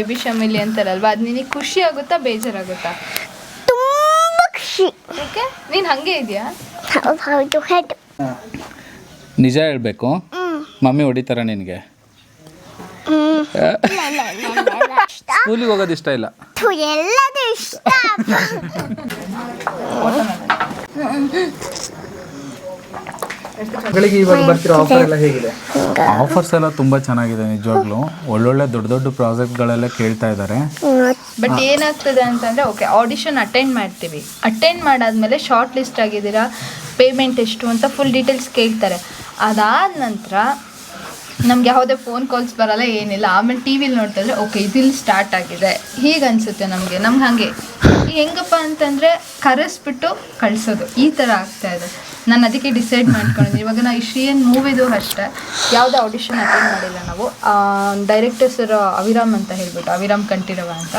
Baby ಶಮಿಲಿ ಅಂತಾರಲ್ವಾ? ಅದು ನಿನಗೆ ಖುಷಿ ಆಗುತ್ತಾ ಬೇಜಾರಾಗುತ್ತಾ? ತುಂಬಾ ಖುಷಿ. ಓಕೆ ನೀನು ಹಂಗೆ ಇದೆಯಾ? ಹೌದು ಹೌದು ನಿಜ ಹೇಳಬೇಕು. ಮಮ್ಮಿ ಹೊಡಿತಾರ ನಿನಗೆ? ಸ್ಕೂಲಿಗೆ ಹೋಗೋದು ಇಷ್ಟ ಇಲ್ಲ. ಎಲ್ಲದೂ ಇಷ್ಟ. ಮಕ್ಕಳಿಗೆ ಇವಾಗ ಬರ್ತಿರೋ ಆಫರ್ ಎಲ್ಲ ಹೇಗಿದೆ? ಆಫರ್ಸ್ ಎಲ್ಲ ತುಂಬಾ ಚೆನ್ನಾಗಿದೆ ನಿಜವಾಗ್ಲೂ. ಒಳ್ಳೊಳ್ಳೆ ದೊಡ್ಡ ದೊಡ್ಡ ಪ್ರಾಜೆಕ್ಟ್ಗಳೆಲ್ಲ ಕೇಳ್ತಾ ಇದ್ದಾರೆ ಬಟ್ ಏನಾಗ್ತದೆ ಅಂತಂದ್ರೆ ಓಕೆ ಆಡಿಷನ್ ಅಟೆಂಡ್ ಮಾಡ್ತೀವಿ. ಅಟೆಂಡ್ ಮಾಡಾದ್ಮೇಲೆ ಶಾರ್ಟ್ ಲಿಸ್ಟ್ ಆಗಿದ್ದೀರಾ ಪೇಮೆಂಟ್ ಎಷ್ಟು ಅಂತ ಫುಲ್ ಡೀಟೇಲ್ಸ್ ಕೇಳ್ತಾರೆ. ಅದಾದ ನಂತರ ನಮ್ಗೆ ಯಾವುದೇ ಫೋನ್ ಕಾಲ್ಸ್ ಬರಲ್ಲ ಏನಿಲ್ಲ. ಆಮೇಲೆ ಟಿ ವಿಲಿ ನೋಡ್ತಿದ್ರೆ ಓಕೆ ಇದಿಲ್ಲಿ ಸ್ಟಾರ್ಟ್ ಆಗಿದೆ. ಹೀಗೆ ಅನ್ಸುತ್ತೆ ನಮಗೆ. ನಮ್ಗೆ ಹಾಗೆ. ಹೆಂಗಪ್ಪ ಅಂತಂದ್ರೆ ಕರೆಸ್ಬಿಟ್ಟು ಕಳಿಸೋದು. ಈ ಥರ ಆಗ್ತಾ ಇದೆ. ನಾನು ಅದಕ್ಕೆ ಡಿಸೈಡ್ ಮಾಡ್ಕೊಂಡಿದ್ದೀನಿ. ಇವಾಗ ನಾವು ಏನು ಮೂವಿದು ಅಷ್ಟೇ. ಯಾವುದೇ ಆಡಿಷನ್ ಅಟೆಂಡ್ ಮಾಡಿಲ್ಲ ನಾವು. ಡೈರೆಕ್ಟರ್ ಸರ್ ಅವಿರಾಮ್ ಅಂತ ಹೇಳ್ಬಿಟ್ಟು, ಅವಿರಾಮ್ ಕಂಠೀರವ ಅಂತ.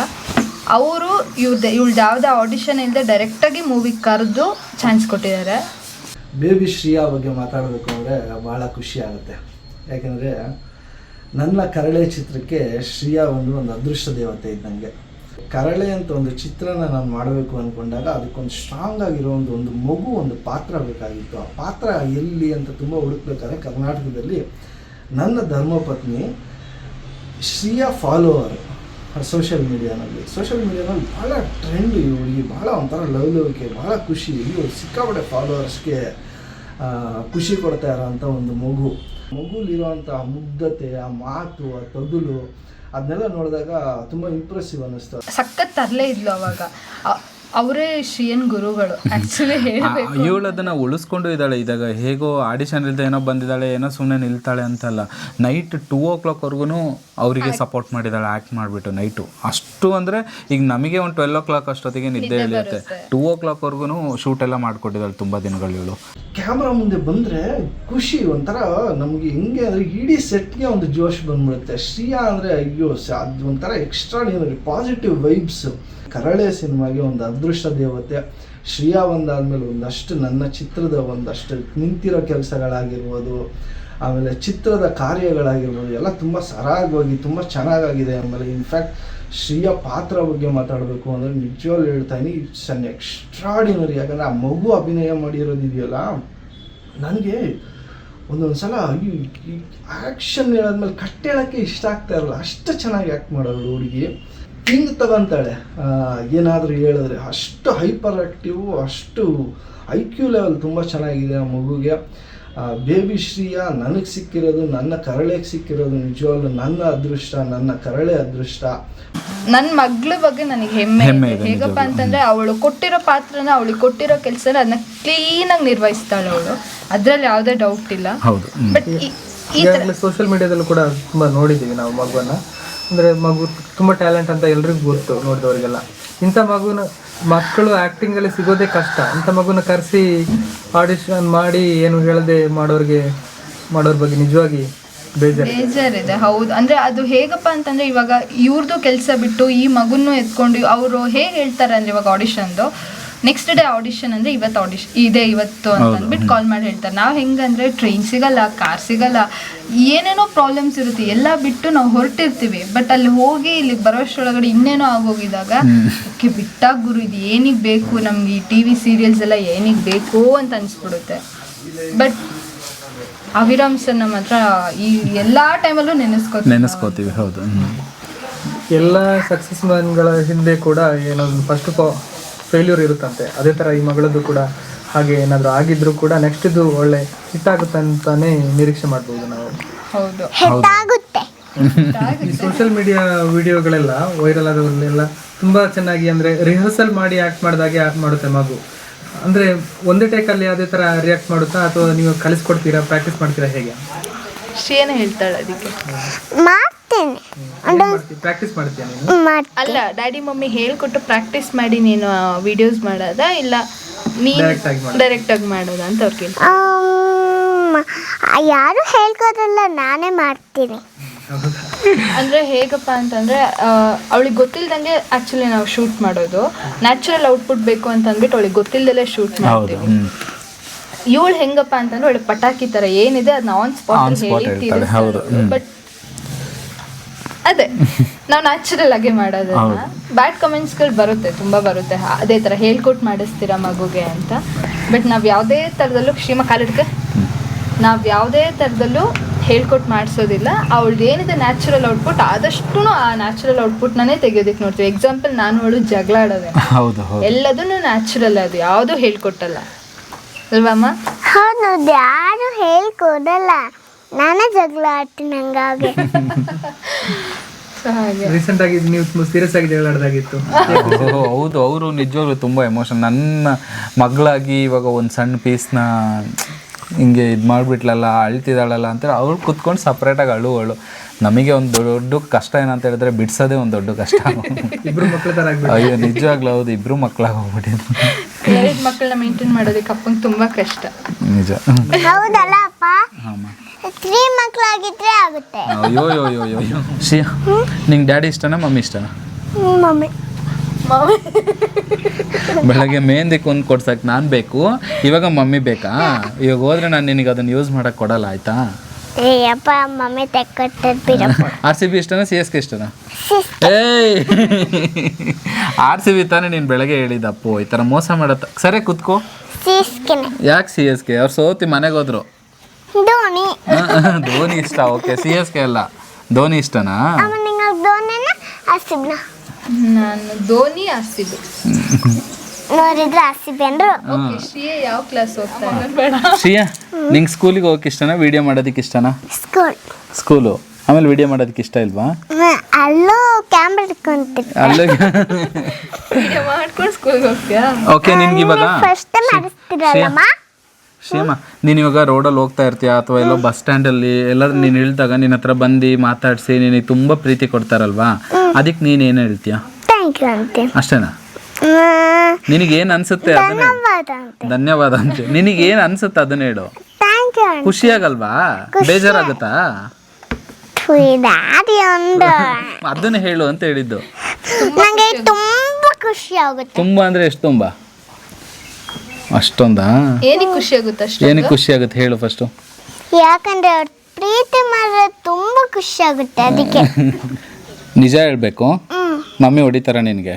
ಅವರು ಇವ್ರದ್ದು ಇವ್ಳ್ದು ಯಾವುದೇ ಆಡಿಷನ್ ಇಲ್ಲದೆ ಡೈರೆಕ್ಟಾಗಿ ಮೂವಿಗೆ ಕರೆದು ಚಾನ್ಸ್ ಕೊಟ್ಟಿದ್ದಾರೆ. ಬೇಬಿ ಶ್ರೀಯಾ ಬಗ್ಗೆ ಮಾತಾಡಬೇಕು ಅಂದರೆ ಭಾಳ ಖುಷಿ ಆಗುತ್ತೆ. ಯಾಕೆಂದರೆ, ನನ್ನ ಕರಳೆ ಚಿತ್ರಕ್ಕೆ ಶ್ರೀಯಾ ಒಂದು ಒಂದು ಅದೃಷ್ಟ ದೇವತೆ ಇದ್ದಂಗೆ ಕರಳೆ ಅಂತ ಒಂದು ಚಿತ್ರನ ನಾನು ಮಾಡಬೇಕು ಅಂದ್ಕೊಂಡಾಗ ಅದಕ್ಕೊಂದು ಸ್ಟ್ರಾಂಗ್ ಆಗಿರೋ ಒಂದು ಒಂದು ಮಗು ಒಂದು ಪಾತ್ರ ಬೇಕಾಗಿತ್ತು. ಆ ಪಾತ್ರ ಎಲ್ಲಿ ಅಂತ ತುಂಬ ಹುಡುಕ್ಬೇಕಾದ್ರೆ ಕರ್ನಾಟಕದಲ್ಲಿ ನನ್ನ ಧರ್ಮಪತ್ನಿ ಶ್ರೀಯಾ ಫಾಲೋವರ್ ಸೋಷಿಯಲ್ ಮೀಡಿಯಾನಲ್ಲಿ ಸೋಷಿಯಲ್ ಮೀಡಿಯಾನಲ್ಲಿ ಭಾಳ ಟ್ರೆಂಡ್ ಇವಳಿಗೆ ಭಾಳ ಒಂಥರ ಲವ್ಲವಿಕೆ ಭಾಳ ಖುಷಿ. ಇವರು ಸಿಕ್ಕಾಪಟ್ಟೆ ಫಾಲೋವರ್ಸ್ಗೆ ಖುಷಿ ಕೊಡ್ತಾ ಇರೋಂಥ ಒಂದು ಮಗು. ಮಗುಲಿರುವಂಥ ಮುಗ್ಧತೆ, ಆ ಮಾತು, ಆ ತೊದಲು ಅದನ್ನೆಲ್ಲ ನೋಡಿದಾಗ ತುಂಬ ಇಂಪ್ರೆಸಿವ್ ಅನ್ನಿಸ್ತು. ಸಖತ್ ತರಲೇ ಇದ್ಲು ಅವಾಗ. ಅವರೇ ಶ್ರೀಯನ್ ಗುರುಗಳು. ಆಕ್ಚುಲಿ ಹೇಳಬೇಕು. ಇವಳು ಅದನ್ನ ಉಳಿಸ್ಕೊಂಡು ಇದ್ದಾಳೆ. ಇದಾಗ ಹೇಗೋ ಆಡಿಷನ್ ಇಲ್ಲದೆ ಏನೋ ಬಂದಿದ್ದಾಳೆ ಏನೋ ಸುಮ್ಮನೆ ನಿಲ್ತಾಳೆ ಅಂತಲ್ಲ. ನೈಟ್ ಟೂ ಓ ಕ್ಲಾಕ್ವರೆಗೂ ಅವರಿಗೆ ಸಪೋರ್ಟ್ ಮಾಡಿದ್ದಾಳೆ ಆ್ಯಕ್ಟ್ ಮಾಡಿಬಿಟ್ಟು ನೈಟು ಅಷ್ಟು ಅಂದರೆ ಈಗ ನಮಗೆ ಒಂದು ಟ್ವೆಲ್ ಓ ಕ್ಲಾಕ್ ಅಷ್ಟೊತ್ತಿಗೆ ನಿದ್ದೆ ಇಳಿಯುತ್ತೆ. ಟೂ ಓ ಕ್ಲಾಕ್ವರೆಗೂ ಶೂಟ್ ಎಲ್ಲ ಮಾಡಿಕೊಟ್ಟಿದ್ದಾಳೆ ತುಂಬ ದಿನಗಳು ಇವಳು. ಕ್ಯಾಮ್ರಾ ಮುಂದೆ ಬಂದರೆ ಖುಷಿ ಒಂಥರ ನಮಗೆ ಹೆಂಗೆ ಅಂದರೆ ಇಡೀ ಸೆಟ್ಗೆ ಒಂದು ಜೋಶ್ ಬಂದ್ಬಿಡುತ್ತೆ. ಶ್ರೀಯಾ ಅಂದರೆ ಅಯ್ಯೋ ಸ ಅದು ಒಂಥರ ಎಕ್ಸ್ಟ್ರಾ ಪಾಸಿಟಿವ್ ವೈಬ್ಸ್ ಕರಳೆ ಸಿನಿಮಾಗೆ ಒಂದು ಅದೃಷ್ಟ ದೇವತೆ. ಶ್ರೀಯಾ ಒಂದಾದ್ಮೇಲೆ ಒಂದಷ್ಟು ನನ್ನ ಚಿತ್ರದ ಒಂದಷ್ಟು ನಿಂತಿರೋ ಕೆಲಸಗಳಾಗಿರ್ಬೋದು, ಆಮೇಲೆ ಚಿತ್ರದ ಕಾರ್ಯಗಳಾಗಿರ್ಬೋದು, ಎಲ್ಲ ತುಂಬ ಸರಾಗವಾಗಿ, ತುಂಬ ಚೆನ್ನಾಗಾಗಿದೆ. ಆಮೇಲೆ ಇನ್ಫ್ಯಾಕ್ಟ್ ಶ್ರೀಯ ಪಾತ್ರ ಬಗ್ಗೆ ಮಾತಾಡಬೇಕು ಅಂದರೆ ನಿಜವಾಗ್ಲೂ ಹೇಳ್ತಾ ಇದ್ದೀನಿ ಇಟ್ಸ್ ಅನ್ ಎಕ್ಸ್ಟ್ರಾಡಿನರಿ ಯಾಕಂದರೆ ಆ ಮಗು ಅಭಿನಯ ಮಾಡಿರೋದಿದೆಯಲ್ಲ, ನನಗೆ ಒಂದೊಂದು ಸಲ ಆ್ಯಕ್ಷನ್ ಹೇಳಾದ್ಮೇಲೆ ಕಟ್ಟೇಳಕ್ಕೆ ಇಷ್ಟ ಆಗ್ತಾ ಇರಲ್ಲ. ಅಷ್ಟು ಚೆನ್ನಾಗಿ ಆ್ಯಕ್ಟ್ ಮಾಡೋರು ಹುಡುಗಿ. ಹಿಂಗೆ ತಗೊಂತಾಳೆ. ಏನಾದರೂ ಹೇಳಿದ್ರೆ ಅಷ್ಟು ಹೈಪರ್ ಆ್ಯಕ್ಟಿವ್ ಅಷ್ಟು ಐ ಕ್ಯೂ ಲೆವೆಲ್ ತುಂಬ ಚೆನ್ನಾಗಿದೆ ಆ ಮಗುಗೆ. ಬೇಬಿ ಶ್ರೀಯ ನನಗೆ ಸಿಕ್ಕಿರೋದು ನನ್ನ ಕರಳೆಗೆ ಸಿಕ್ಕಿರೋದು ನಿಜವಾಗ್ಲು ನನ್ನ ಅದೃಷ್ಟ ನನ್ನ ಕರಳೆ ಅದೃಷ್ಟ. ನನ್ನ ಮಗಳ ಬಗ್ಗೆ ನನಗೆ ಹೆಮ್ಮೆ ಇದೆ. ಹೇಗಪ್ಪ. ಅಂತಂದ್ರೆ ಅವಳು ಕೊಟ್ಟಿರೋ ಪಾತ್ರನ ಅವಳಿಗೆ ಕೊಟ್ಟಿರೋ ಕೆಲಸನ ಅದನ್ನ ಕ್ಲೀನಾಗಿ ನಿರ್ವಹಿಸ್ತಾಳೆ ಅವಳು. ಅದ್ರಲ್ಲಿ ಯಾವುದೇ ಡೌಟ್ ಇಲ್ಲ. ಹೌದು ಬಟ್ ಈ ಸೋಷಿಯಲ್ ಮೀಡಿಯಾದಲ್ಲೂ ಕೂಡ ತುಂಬಾ ನೋಡಿದ್ದೀವಿ ನಾವು ಮಗುವನ್ನ. ಅಂದರೆ ಮಗು ತುಂಬ ಟ್ಯಾಲೆಂಟ್ ಅಂತ ಎಲ್ರಿಗೂ ಗೊತ್ತು ನೋಡಿದವರಿಗೆಲ್ಲ. ಇಂಥ ಮಗುನ, ಮಕ್ಕಳು ಆ್ಯಕ್ಟಿಂಗಲ್ಲಿ ಸಿಗೋದೇ ಕಷ್ಟ. ಇಂಥ ಮಗುನ ಕರೆಸಿ ಆಡಿಷನ್ ಮಾಡಿ ಏನು ಹೇಳದೆ ಮಾಡೋರಿಗೆ, ಮಾಡೋರ ಬಗ್ಗೆ ನಿಜವಾಗಿ ಬೇಜಾರು ಬೇಜಾರಿದೆ, ಹೌದು. ಅಂದ್ರೆ ಅದು ಹೇಗಪ್ಪ ಅಂತಂದ್ರೆ ಇವಾಗ ಇವ್ರದ್ದು ಕೆಲಸ ಬಿಟ್ಟು ಈ ಮಗುನ್ನು ಎತ್ಕೊಂಡು ಅವರು ಹೇಗೆ ಹೇಳ್ತಾರೆ ಅಂದ್ರೆ ಇವಾಗ ಆಡಿಷನ್ದು ನೆಕ್ಸ್ಟ್ ಡೇ ಆಡಿಷನ್ ಅಂದ್ರೆ ಇವತ್ತು ಆಡಿಷನ್ ಇದೆ ಇವತ್ತು ಅಂತ ಅಂದ್ಬಿಟ್ಟು ಕಾಲ್ ಮಾಡಿ ಹೇಳ್ತಾರೆ. ನಾವು ಹೆಂಗಂದ್ರೆ ಟ್ರೈನ್ ಸಿಗಲ್ಲ ಕಾರ್ ಸಿಗಲ್ಲ ಏನೇನೋ ಪ್ರಾಬ್ಲಮ್ಸ್ ಇರುತ್ತೆ ಎಲ್ಲ ಬಿಟ್ಟು ನಾವು ಹೊರಟಿರ್ತೀವಿ. ಬಟ್ ಅಲ್ಲಿ ಹೋಗಿ ಇಲ್ಲಿ ಬರೋಷ್ಟರೊಳಗಡೆ ಇನ್ನೇನೋ ಆಗೋಗಿದಾಗ ಓಕೆ ಬಿಟ್ಟಾಗ ಗುರು ಇದು ಏನಿಗೆ ಬೇಕು? ನಮ್ಗೆ ಈ ಟಿವಿ ಸೀರಿಯಲ್ಸ್ ಎಲ್ಲ ಏನಿಗ್ ಬೇಕು ಅಂತ ಅನ್ಸ್ಬಿಡುತ್ತೆ. ಬಟ್ ಅವಿರಾಮ್ ಸರ್ ನಮ್ಮ ಹತ್ರ ಈ ಎಲ್ಲಾ ಟೈಮಲ್ಲೂ ನೆನೆಸ್ಕೋ ನೆನೆಸ್ಕೋತೀವಿ. ಹೌದು. ಎಲ್ಲ ಸಕ್ಸಸ್ ಮ್ಯಾನ್ಗಳ ಹಿಂದೆ ಕೂಡ ಏನೋ ಫಸ್ಟ್ ಫೇಲ್ಯೂರ್ ಇರುತ್ತಂತೆ. ಅದೇ ಥರ ಈ ಮಗಳದ್ದು ಕೂಡ ಹಾಗೆ ಏನಾದರೂ ಆಗಿದ್ರು ಕೂಡ ನೆಕ್ಸ್ಟ್ ಇದು ಒಳ್ಳೆ ಹಿಟ್ ಆಗುತ್ತೆ ಅಂತಾನೆ ನಿರೀಕ್ಷೆ ಮಾಡ್ಬೋದು ನಾವು. ಹೌದು. ಈ ಸೋಷಿಯಲ್ ಮೀಡಿಯಾ ವಿಡಿಯೋಗಳೆಲ್ಲ ವೈರಲ್ ಆದವರಲ್ಲೆಲ್ಲ ತುಂಬ ಚೆನ್ನಾಗಿ ಅಂದರೆ ರಿಹರ್ಸಲ್ ಮಾಡಿ ಆ್ಯಕ್ಟ್ ಮಾಡಿದಾಗೆ ಆ್ಯಕ್ಟ್ ಮಾಡುತ್ತೆ ಮಗು. ಅಂದರೆ ಒಂದೇ ಟೇಕಲ್ಲಿ ಅದೇ ಥರ ರಿಯಾಕ್ಟ್ ಮಾಡುತ್ತಾ ಅಥವಾ ನೀವು ಕಲಿಸ್ಕೊಡ್ತೀರಾ ಪ್ರಾಕ್ಟೀಸ್ ಮಾಡ್ತೀರಾ ಹೇಗೆ? ಶ್ರೇಯನೇ ಹೇಳ್ತಾಳೆ ಅದಕ್ಕೆ. ಮಾಡ್ತೇನೆ. ಪ್ರಾಕ್ಟೀಸ್ ಮಾಡ್ತೀಯ ನೀನು? ಅಲ್ಲ ಡ್ಯಾಡಿ ಮಮ್ಮಿ ಹೇಳ್ಕೊಟ್ಟು ಪ್ರಾಕ್ಟೀಸ್ ಮಾಡಿ ನೀನು ವಿಡಿಯೋಸ್ ಮಾಡೋದಾ? ಇಲ್ಲ ನೀನು Direct ಆಗಿ ಮಾಡೋದಾ? ಡೈರೆಕ್ಟ್ ಆಗಿ ಮಾಡೋದ ಅಂತ ಅವ್ರು ಕೇಳ್ತಾರೆ. ಯಾರು ಹೇಳ್ಕೊಡಲ್ಲ ನಾನೇ ಮಾಡ್ತೀನಿ. ಅಂದ್ರೆ ಹೇಗಪ್ಪ ಅಂತಂದ್ರೆ ಅವಳಿಗೆ ಗೊತ್ತಿಲ್ದಂಗೆ ಆಕ್ಚುಲಿ ನಾವು ಶೂಟ್ ಮಾಡೋದು. ನ್ಯಾಚುರಲ್ ಔಟ್ಪುಟ್ ಬೇಕು ಅಂತ ಅಂದ್ಬಿಟ್ಟು ಅವಳಿಗೆ ಗೊತ್ತಿಲ್ದಲೇ ಶೂಟ್ ಹೌದು ಮಾಡ್ತೀವಿ. ಹ್ಮ್. ಇವಳು ಹೆಂಗಪ್ಪ ಅಂತಂದ್ರೆ ಅವಳಿಗೆ ಪಟಾಕಿ ತರ ಏನಿದೆ ಅದನ್ನ ಆನ್ On ಸ್ಪಾಟ್ spot ಹೇಳ್ತಾಳೆ, ಹೌದು, ಹ್ಮ್. ಬಟ್ ಅದೇ ನಾವು ನ್ಯಾಚುರಲ್ ಆಗಿ ಮಾಡೋದನ್ನ. ಬ್ಯಾಡ್ ಕಮೆಂಟ್ಸ್ಗಳು ಬರುತ್ತೆ ತುಂಬಾ ಬರುತ್ತೆ. ಅದೇ ತರ ಹೇಳ್ಕೊಟ್ ಮಾಡಿಸ್ತೀರಾ ಮಗುಗೆ ಅಂತ. ಬಟ್ ನಾವ್ ಯಾವುದೇ ತರದಲ್ಲೂ ಕ್ಷೀಮ ಕಾಲಿಡ್ಕೆ ನಾವ್ ಯಾವುದೇ ತರದಲ್ಲೂ ಹೇಳ್ಕೊಟ್ ಮಾಡಿಸೋದಿಲ್ಲ. ಅವಳು ಏನಿದೆ ನ್ಯಾಚುರಲ್ ಔಟ್ಪುಟ್ ಆದಷ್ಟು ಆ ನ್ಯಾಚುರಲ್ ಔಟ್ಪುಟ್ ನಾನೇ ತೆಗೆಯೋದಕ್ಕೆ ನೋಡ್ತೀವಿ. ಎಕ್ಸಾಂಪಲ್ ನಾನು ಅವಳು ಜಗಳ ಆಡೋದೆ. ಎಲ್ಲದನ್ನು ನ್ಯಾಚುರಲ್ ಅದು ಯಾವುದೂ ಹೇಳ್ಕೊಟ್ಟಲ್ಲ. ಅಲ್ವಮ್ಮ ಹೌದು ಯಾರು ಹೇಳ್ಕೊಡಲ್ಲ. ನಾನೇ ಜಗಳ ಆಡ್ತೀನಿ ಹಂಗಾಗಿ. ರೀಸೆಂಟ್ ಆಗಿ ನೀವು ಸೀರಿಯಸ್ ಆಗಿ ಜಗಳಾಡ್ದಾಗಿತ್ತು. ಓಹೋ, ಹೌದು ಅವರು ನಿಜವಾಗ್ಲೂ ತುಂಬಾ ಎಮೋಷನ್ ನನ್ನ ಮಗಳಾಗಿ ಇವಾಗ ಒಂದು ಸಣ್ಣ ಪೀಸ್ನ ಹಿಂಗೆ ಇದು ಮಾಡಿಬಿಟ್ಲಲ್ಲ ಅಳ್ತಿದ್ದಾಳಲ್ಲ ಅಂತೇಳಿ ಅವ್ಳು ಕುತ್ಕೊಂಡು ಸಪ್ರೇಟಾಗಿ ಅಳು ನಮಗೆ ಒಂದು ದೊಡ್ಡ ಕಷ್ಟ ಏನಂತ ಹೇಳಿದ್ರೆ ಬಿಡ್ಸೋದೇ ಒಂದು ದೊಡ್ಡ ಕಷ್ಟ. ಇಬ್ರು ಮಕ್ಳ ತರ ಆಗ್ಬಿಟ್ಟು ಅಯ್ಯೋ ನಿಜವಾಗ್ಲೂ ಹೌದು ಇಬ್ರು ಮಕ್ಕಳಾಗಿ ಹೋಗ್ಬಿಟ್ಟಿದ್ರು ಎರಡು ಮಕ್ಕಳನ್ನ ಮೇಂಟೈನ್ ಮಾಡೋದಕ್ಕೆ ಅಪ್ಪಂಗೆ ತುಂಬ ಕಷ್ಟ. ನಿಜ. ಹೌದಲ್ಲ ಅಪ್ಪ ಹಾಂ ತ್ರೀ ಮಕ್ಕಳಾಗಿದ್ರೆ ಆಗುತ್ತೆ. ಅಯ್ಯೋ ಯೋ ಯೋ ಯೋ ಯೋ ಶ್ರೀಯಾ ನಿಂಗೆ ಡ್ಯಾಡಿ ಇಷ್ಟನಾ ಮಮ್ಮಿ ಇಷ್ಟನಾ? ಮಮ್ಮಿ. ಬೆಳಗ್ಗೆ ಮೆಹಂದಿ ಒಂದು ಕೊಡ್ಸಕ್ಕೆ ನಾನು ಬೇಕು ಇವಾಗ ಮಮ್ಮಿ ಬೇಕಾ? ಇವಾಗ ಹೋದ್ರೆ ನಾನು ನಿನಗೆ ಅದನ್ನು ಯೂಸ್ ಮಾಡಕ್ಕೆ ಕೊಡಲ್ಲ ಆಯ್ತಾ? ಏ ಅಪ್ಪ ಮಮ್ಮಿ ತೆಕ್ಕೊಟ್ಟದ್ ಬಿಡಪ್ಪ ಆರ್ ಸಿ ಬಿ ಇಷ್ಟನಾ ಸಿ ಎಸ್ ಕೆ ಇಷ್ಟನಾ? ಏಯ್! ಆರ್ ಸಿ ಬಿ ತಾನೇ ನೀನು ಬೆಳಗ್ಗೆ ಹೇಳಿದ್ದಪ್ಪು ಈ ಥರ ಮೋಸ ಮಾಡತ್ತ. ಸರಿ ಕುತ್ಕೋ. ಯಾಕೆ ಸಿ ಎಸ್ ಕೆ ಅವ್ರು ಸೋತಿ ಮನೆಗೆ ಹೋದ್ರು. ಧೋನಿ. ಧೋನಿ ಇಷ್ಟ ಓಕೆ. ಸಿ ಎಸ್ ಕೆ ಅಲ್ಲ. ಧೋನಿ ಇಷ್ಟನಾ? ಅಮ್ಮ ನಿಂಗೆ ಧೋನಿನ ಹಸಿಬ್ನ ನಾನು ಧೋನಿ ಆರ್ಸಿಬಿ ನೋಡಿದ್ರೆ ಹಸಿಬಿ ಅಂದ್ರು ಓಕೆ ಶ್ರೀಯೇ ಯಾವ ಕ್ಲಾಸ್ ಇದ್ದಾರೆ ಬೇಡ. ಶ್ರೀಯಾ ನಿಂಗೆ ಸ್ಕೂಲಿಗೆ ಹೋಗಕ್ಕೆ ಇಷ್ಟನಾ? ವಿಡಿಯೋ ಮಾಡೋದಕ್ಕೆ ಇಷ್ಟನಾ? ಸ್ಕೂಲ್ ಸ್ಕೂಲು ಆಮೇಲೆ ವಿಡಿಯೋ ಮಾಡೋದಕ್ಕೆ ಇಷ್ಟ ಇಲ್ವಾ? ಅಲ್ಲೂ ಕ್ಯಾಮ್ರಾ ಇಟ್ಕೊಂತೀನಿ ಅಲ್ಲೇ ವಿಡಿಯೋ ಮಾಡ್ಕೊಂಡು ಸ್ಕೂಲ್ಗೆ ಹೋಗ್ತೀಯಾ? ಓಕೆ ನಿನ್ಗೆ ಇವಾಗ ಫಸ್ಟ್ ಮಾಡಿಸ್ತಿರಲ್ಲಮ್ಮ? ಶ್ರೀಮ ನೀನು ಇವಾಗ ರೋಡಲ್ಲಿ ಹೋಗ್ತಾ ಇರ್ತೀಯ ಅಥವಾ ಎಲ್ಲೋ ಬಸ್ ಸ್ಟ್ಯಾಂಡಲ್ಲಿ ಎಲ್ಲಾದ್ರೂ ನೀನು ಇಳ್ದಾಗ ನಿನ್ನ ಹತ್ರ ಬಂದು ಮಾತಾಡಿಸಿ ನಿನಗೆ ತುಂಬ ಪ್ರೀತಿ ಕೊಡ್ತಾರಲ್ವಾ? ಅದಕ್ಕೆ ನೀನ್ ಏನು ಹೇಳ್ತೀಯ? ಥ್ಯಾಂಕ್ ಯು ಅಂತೀನಿ ಅಷ್ಟೇನಾ? ನಿನಗೆ ಏನು ಅನ್ಸುತ್ತೆ ಅದನ್ನ. ಧನ್ಯವಾದ ಅಂತ ಧನ್ಯವಾದ ಅಂತ ನಿನಗೆ ಏನು ಅನ್ಸುತ್ತೆ ಅದನ್ನ ಹೇಳು. ಥ್ಯಾಂಕ್ ಯು ಅಂತ ಖುಷಿ ಆಗಲ್ವಾ ಬೇಜಾರಾಗುತ್ತಾ ಒಂದು. ಅದನ್ನ ಹೇಳು ಅಂತ ಹೇಳಿದ್ದು. ತುಂಬಾ ಖುಷಿ ಆಗುತ್ತೆ. ತುಂಬ ಅಂದ್ರೆ ಎಷ್ಟು ತುಂಬ? ಅಷ್ಟೊಂದಾ? ಏನಕ್ಕೆ ಖುಷಿ ಆಗುತ್ತೆ ಅಷ್ಟು ಏನಕ್ಕೆ ಖುಷಿ ಆಗುತ್ತೆ ಹೇಳು ಫಸ್ಟು ಯಾಕಂದ್ರೆ ಅವ್ರ ಪ್ರೀತಿ ಮಾಡಿದ್ರೆ ತುಂಬಾ ಖುಷಿ ಆಗುತ್ತೆ ಅದಕ್ಕೆ. ನಿಜ ಹೇಳಬೇಕು? ಮಮ್ಮಿ ಹೊಡಿತಾರ ನಿನಗೆ.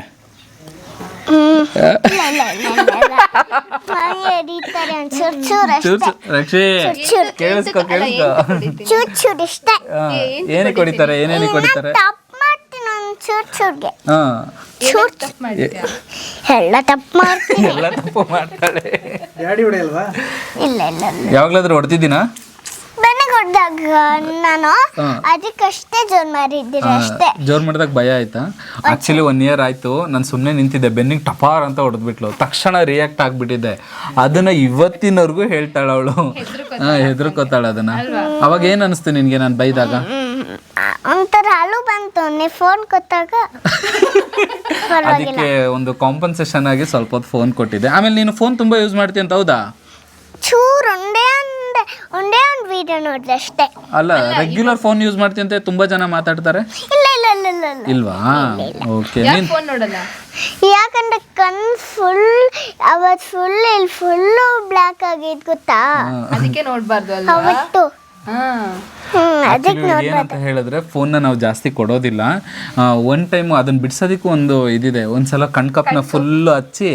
ಮನೆ ಹಿಡಿತಾರೆ ಒಂದ್ ಚೂರ್ ಚೂರ್ ಅಷ್ಟೇ. ರಕ್ಷಿ ಚೂರ್ ಕೇಳಿಸ್ಕೊ ಕೇಳಿಸ್ಕೊ. ಚೂರ್ ಚೂರ್ ಇಷ್ಟೇ. ಹಾ, ಏನಕ್ಕೆ ಹೊಡಿತಾರೆ ಏನೇನಕ್ಕೆ ಹೊಡಿತಾರೆ ಚೂರ್ ಚೂರ್ಗೆ. ಹಾ. ಚೂರ್ ಎಲ್ಲ ತಪ್ಪು ಮಾಡ್ತೀನಿ. ಎಲ್ಲ ತಪ್ಪು ಮಾಡ್ತಾಳೆ. ಗಾಡಿ ಹೊಡೆಯಲ್ವಾ? ಇಲ್ಲ ಇಲ್ಲ ಇಲ್ಲ. ಯಾವಾಗ್ಲಾದ್ರೂ ಹೊಡ್ತಿದ್ದೀನಾ? ಬೆನ್ನಿಗೆ ಹೊಡೆದಾಗ ನಾನು. ಅದಕ್ಕಷ್ಟೇ ಜೋರ್ ಮಾರಿದ್ದೀರ ಅಷ್ಟೇ. ಜೋರ್ ಮಾಡಿದಾಗ ಭಯ ಆಯ್ತಾ? ಆಕ್ಚುಲಿ ಒನ್ ಇಯರ್ ಆಯ್ತು ನಾನು ಸುಮ್ಮನೆ ನಿಂತಿದ್ದೆ. ಬೆನ್ನಿಗೆ ಟಪಾರ್ ಅಂತ ಹೊಡೆದ್ಬಿಟ್ಲು. ತಕ್ಷಣ ರಿಯಾಕ್ಟ್ ಆಗ್ಬಿಟ್ಟಿದ್ದೆ. ಅದನ್ನ ಇವತ್ತಿನವರೆಗೂ ಹೇಳ್ತಾಳ ಅವಳು. ಹಾ ಹೆದರ್ಕೋತಾಳ ಅದನ್ನ. ಅವಾಗ ಏನ್ ಅನಿಸ್ತು ನಿನ್ಗೆ? ನಾನು ಬೈದಾಗ? ಒಂಥರ ಅಳು ಬಂತು. ನೀ ಫೋನ್ ಕೊಟ್ಟಾಗ ಪರವಾಗಿಲ್ಲ. ಅದಕ್ಕೆ ಒಂದು ಕಾಂಪನ್ಸೇಷನ್ ಆಗಿ ಸ್ವಲ್ಪ ಹೊತ್ತು ಫೋನ್ ಕೊಟ್ಟಿದ್ದೆ. ಆಮೇಲೆ ನೀನು ಫೋನ್ ತುಂಬಾ ಯೂಸ್ ಮಾಡ್ತೀಯ ಅಂತ ಹೌದಾ? ಚೂರು ಒಂದೇ ಒಂದೇ ಒಂದೇ ಒಂದು ವಿಡಿಯೋ ನೋಡಿದೆ ಅಷ್ಟೇ. ಅಲ್ಲ ರೆಗ್ಯುಲರ್ ಫೋನ್ ಯೂಸ್ ಮಾಡ್ತೀಯ ಅಂತ ತುಂಬಾ ಜನ ಮಾತಾಡ್ತಾರೆ? ಇಲ್ಲ ಇಲ್ಲ ಇಲ್ಲ ಇಲ್ಲ ಇಲ್ಲ. ಇಲ್ವಾ? ಓಕೆ ನೀನ್ ಫೋನ್ ನೋಡಲ್ಲ? ಯಾಕಂದ್ರೆ ಕಣ್ ಫುಲ್ ಅವತ್ ಫುಲ್ ಇಲ್ಲಿ ಫುಲ್ಲು ಬ್ಲ್ಯಾಕ್ ಆಗಿದ್ ಗೊತ್ತಾ? ಅದಕ್ಕೆ ನೋಡಬಾರ್ದು ಅಲ್ವಾ? ಅವತ್ತು ಏನಂತ ಹೇಳಿದ್ರೆ ಫೋನ್ನ ನಾವು ಜಾಸ್ತಿ ಕೊಡೋದಿಲ್ಲ. ಒನ್ ಟೈಮ್ ಅದನ್ನ ಬಿಡ್ಸೋದಕ್ಕೂ ಒಂದು ಇದಿದೆ. ಒಂದ್ಸಲ ಕಣ್ಕಪ್ನ ಫುಲ್ ಹಚ್ಚಿ